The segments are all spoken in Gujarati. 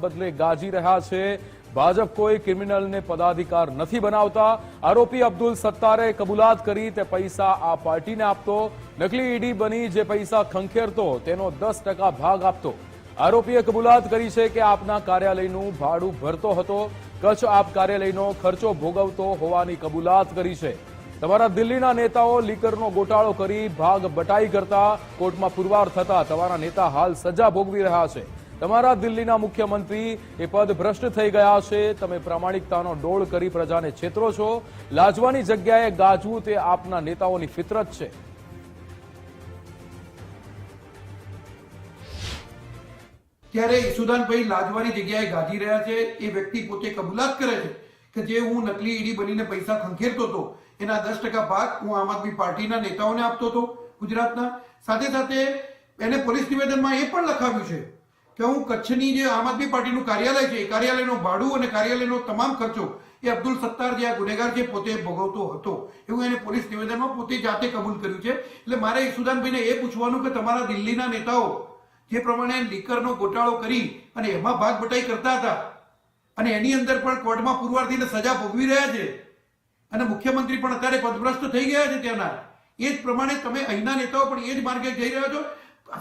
બદલે ગાજી રહ્યા છે. ભાજપ કોઈ ક્રિમિનલને પદાધિકાર નથી બનાવતા. આરોપી અબ્દુલ સત્તારે કબૂલાત કરી તે પૈસા આ પાર્ટીને આપતો. નકલી ઈડી બની જે પૈસા ખંખેરતો, તેનો દસ ભાગ આપતો. આરોપીએ કબૂલાત કરી છે કે આપના કાર્યાલયનું ભાડું ભરતો હતો. કચ્છ આપ કાર્યાલયનો ખર્ચો ભોગવતો હોવાની કબૂલાત કરી છે. તમારા દિલ્હીના નેતાઓ લીકરનો ગોટાળો કરી ભાગ બટાઈ કરતા. કોર્ટમાં પુરવાર થતા તમારા નેતા હાલ સજા ભોગવી રહ્યા છે. તમારા દિલ્હીના મુખ્યમંત્રી એ પદ ભ્રષ્ટ થઈ ગયા છે. તમે પ્રામાણિકતાનો ડોળ કરી પ્રજાને છેતરો છો. લાજવાની જગ્યાએ ગાજવું તે આપના નેતાઓની ફિતરત છે. ત્યારે ઈસુદાનભાઈ લાજવાની જગ્યાએ ગાજી રહ્યા છે. એ વ્યક્તિ પોતે કબૂલાત કરે છે કે જે હું નકલી ઈડી બનીને પૈસા ખંખેરતો હતો, એના દસ ટકા ભાગ હું આમ આદમી પાર્ટીના નેતાઓને આપતો હતો ગુજરાતના. સાથે સાથે એને પોલીસ નિવેદનમાં એ પણ લખાવ્યું છે કે હું કચ્છની જે આમ આદમી પાર્ટીનું કાર્યાલય છે, એ કાર્યાલયનું ભાડું અને કાર્યાલયનો તમામ ખર્ચો એ અબ્દુલ સત્તાર જે આ ગુનેગાર છે પોતે ભોગવતો હતો. એવું એને પોલીસ નિવેદનમાં પોતે જાતે કબૂલ કર્યું છે. એટલે મારે ઈસુદાનભાઈને એ પૂછવાનું કે તમારા દિલ્હીના નેતાઓ જે પ્રમાણે લીકરનો ગોટાળો કરી અને એમાં ભાગ બટાઈ કરતા હતા અને એની અંદર પણ કોર્ટમાં પુરવાર થઈને સજા ભોગવી રહ્યા છે અને મુખ્યમંત્રી પણ અત્યારે પદભ્રષ્ટ થઈ ગયા છે ત્યાંના. એ જ પ્રમાણે તમે અહીંના નેતાઓ પણ એ જ માર્ગે જઈ રહ્યા છો.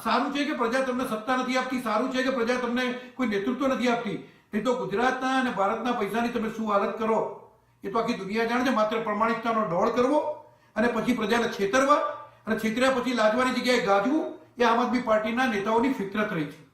સારું છે કે પ્રજા તમને સત્તા નથી આપતી? સારું છે કે પ્રજા તમને કોઈ નેતૃત્વ નથી આપતી? નહીં તો ગુજરાતના અને ભારતના પૈસાની તમે શું હાલત કરો? એ તો આખી દુનિયા જાણે છે. માત્ર પ્રમાણિકતાનો ડોળ કરવો અને પછી પ્રજાને છેતરવા અને છેતર્યા પછી લાજવાની જગ્યાએ ગાજવું એ આમ આદમી પાર્ટીના નેતાઓની ફિતરત રહી છે.